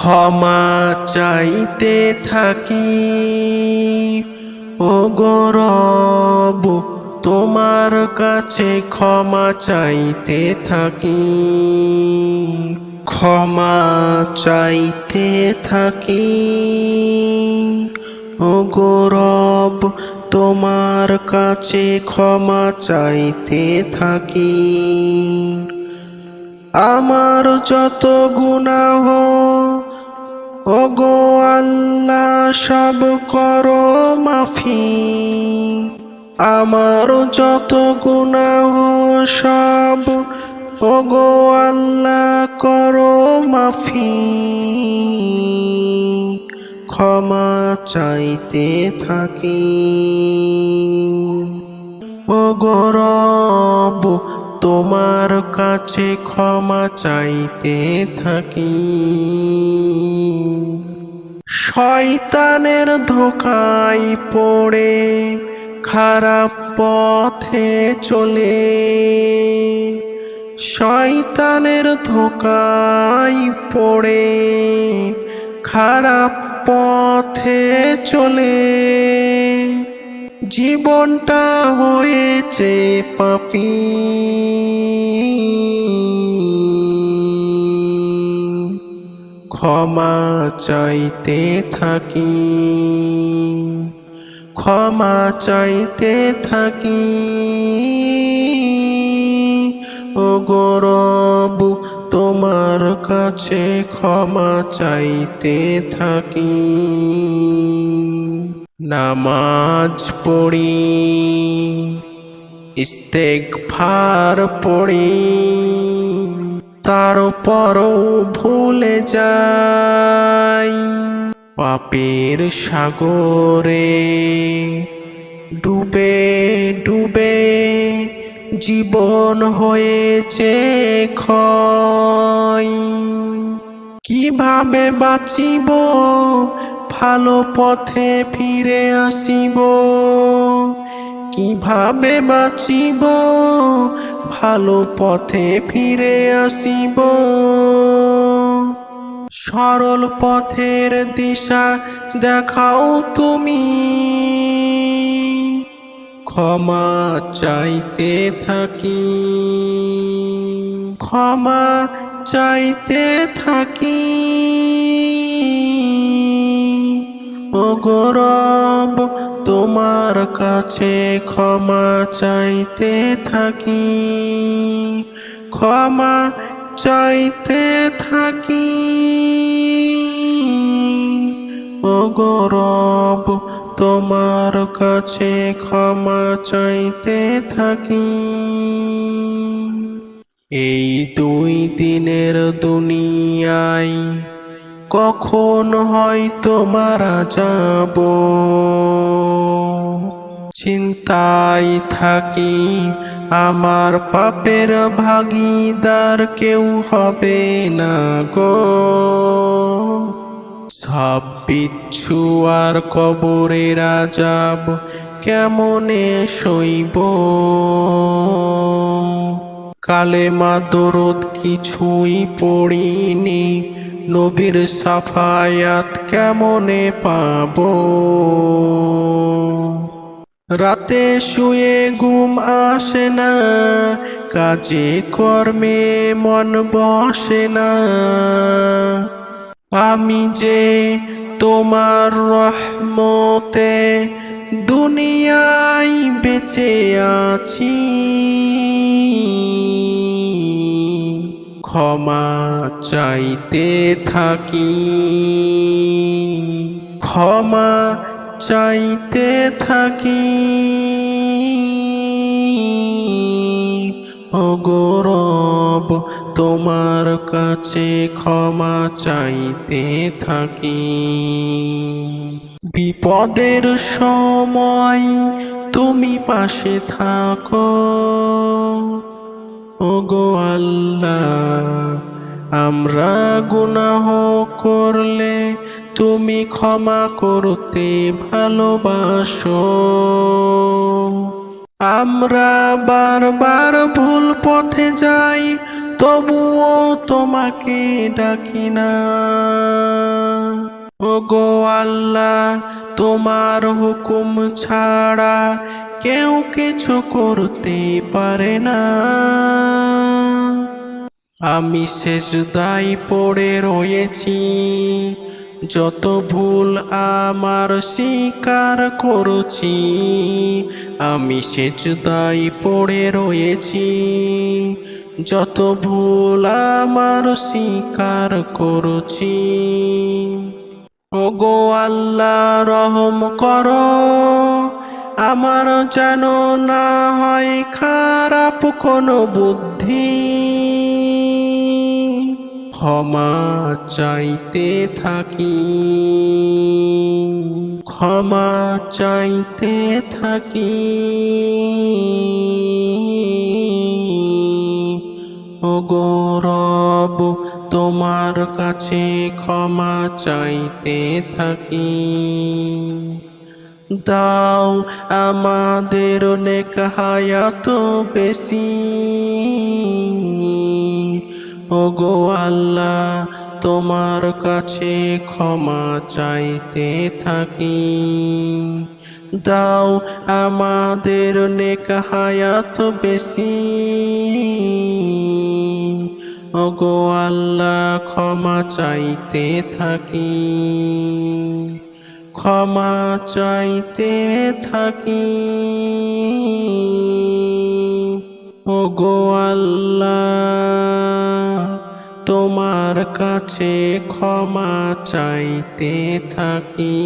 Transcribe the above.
ক্ষমা চাইতে থাকি। ও গরব তোমার কাছে ক্ষমা চাইতে থাকি। ক্ষমা চাইতে থাকি। ও গৌরব তোমার কাছে ক্ষমা চাইতে থাকি। আমার যত গুনাহ ও গো আল্লাহ, সব করো মাফি। আমার যত গুনাহ সব, ও গো আল্লাহ, করো মাফি। ক্ষমা চাইতে থাকি। ও গরব তোমার কাছে ক্ষমা চাইতে থাকি। শয়তানের ধোকায় পড়ে, খারাপ পথে চলে। শয়তানের ধোকায় পড়ে, খারাপ পথে চলে। জীবনটা হয়েছে পাপি। ক্ষমা চাইতে থাকি। ক্ষমা চাইতে থাকি। ও গৌরব তোমার কাছে ক্ষমা চাইতে থাকি। নামাজ পড়ি, ইস্তেগফার পড়ি। তারপরও ভুলে যাই। পাপের সাগরে ডুবে ডুবে জীবন হয়েছে ক্ষয়। কীভাবে বাঁচিব? ভালো পথে ফিরে আসিব। কীভাবে বাঁচিব? ভালো পথে ফিরে আসিব। সরল পথের দিশা দেখাও তুমি। ক্ষমা চাইতে থাকি। ক্ষমা চাইতে থাকি। ও গৌরব তোমার কাছে ক্ষমা চাইতে থাকি, ক্ষমা চাইতে থাকি। ও গৌরব তোমার কাছে ক্ষমা চাইতে থাকি। এই দুই দিনের দুনিয়ায় কখন হয়তো মারা যাব? চিন্তায় থাকি, আমার পাপের ভাগিদার কেউ হবে না গো। সব বিচ্ছু আর কবরে রাজাব কেমনে সইব? কালে মা দরদ কিছুই পড়িনি নবীর সাফায়াত কেমনে পাব? রাতে শুয়ে ঘুম আসে না, কাজে কর্মে মন বসে না। আমি যে তোমার রহমতে দুনিয়ায় বেঁচে আছি ক্ষমা চাইতে থাকি। ক্ষমা চাইতে থাকি। গৌরব তোমার কাছে ক্ষমা চাইতে থাকি। বিপদের সময় তুমি পাশে থাকো। ও গো আল্লাহ, আমরা গুনাহ করলে তুমি ক্ষমা করতে ভালোবাসো। আমরা বারবার ভুল পথে যাই, তবুও তোমাকে ডাকি না। ও গো আল্লাহ, তোমার হুকুম ছাড়া কেউ কিছু করতে পারে না। আমি শেষ দায় পড়ে রয়েছি। যত ভুল আমার স্বীকার করছি, আমি শেষ দায় পড়ে রয়েছি। যত ভুল আমার স্বীকার করছি ও গো আল্লাহ রহম করো। আমার যেন না হয় খারাপ কোনো বুদ্ধি। ক্ষমা চাইতে থাকি। ক্ষমা চাইতে থাকি। ও গৌরব তোমার কাছে ক্ষমা চাইতে থাকি। দাও আমাদের নেক হায়াত বেশি। ও গো আল্লাহ, তোমার কাছে ক্ষমা চাইতে থাকি। দাও আমাদের নেক হায়াত বেশি। ও গো আল্লাহ, ক্ষমা চাইতে থাকি। ক্ষমা চাইতে থাকি। ও গো তোমার কাছে ক্ষমা চাইতে থাকি।